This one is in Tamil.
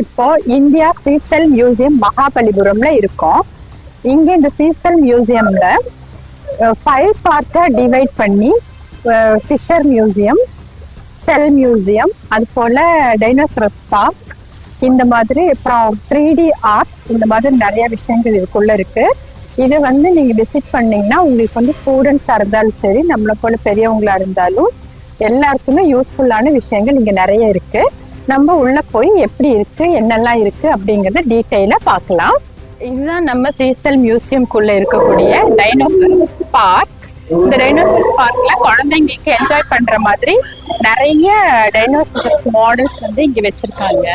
இப்போ இந்தியா சீசல் மியூசியம் மகாபலிபுரம்ல இருக்கோம். இங்க இந்த சீசல் மியூசியம்ல ஃபைவ் பார்ட்டா டிவைட் பண்ணி ஃபிஷர் மியூசியம் செல் மியூசியம் அது போல டைனோசரஸ் பார்க் இந்த மாதிரி அப்புறம் த்ரீ டி ஆர்ட் இந்த மாதிரி நிறைய விஷயங்கள் இதுக்குள்ள இருக்கு. இது வந்து நீங்க விசிட் பண்ணீங்கன்னா உங்களுக்கு வந்து ஸ்டூடெண்ட்ஸா இருந்தாலும் சரி நம்மளை போல பெரியவங்களா இருந்தாலும் எல்லாருக்குமே யூஸ்ஃபுல்லான விஷயங்கள் இங்க நிறைய இருக்கு. நம்ம உள்ள போய் எப்படி இருக்கு என்னெல்லாம் இருக்கு அப்படிங்கறத டீட்டெயிலா பார்க்கலாம். இதுதான் நம்ம சீசல் மியூசியம்குள்ள இருக்கக்கூடிய டைனோசர்ஸ் பார்க் இந்த டைனோசர்ஸ் பார்க்ல குழந்தைங்களுக்கு என்ஜாய் பண்ற மாதிரி நிறைய டைனோசர்ஸ் மாடல்ஸ் வந்து இங்க வச்சிருக்காங்க.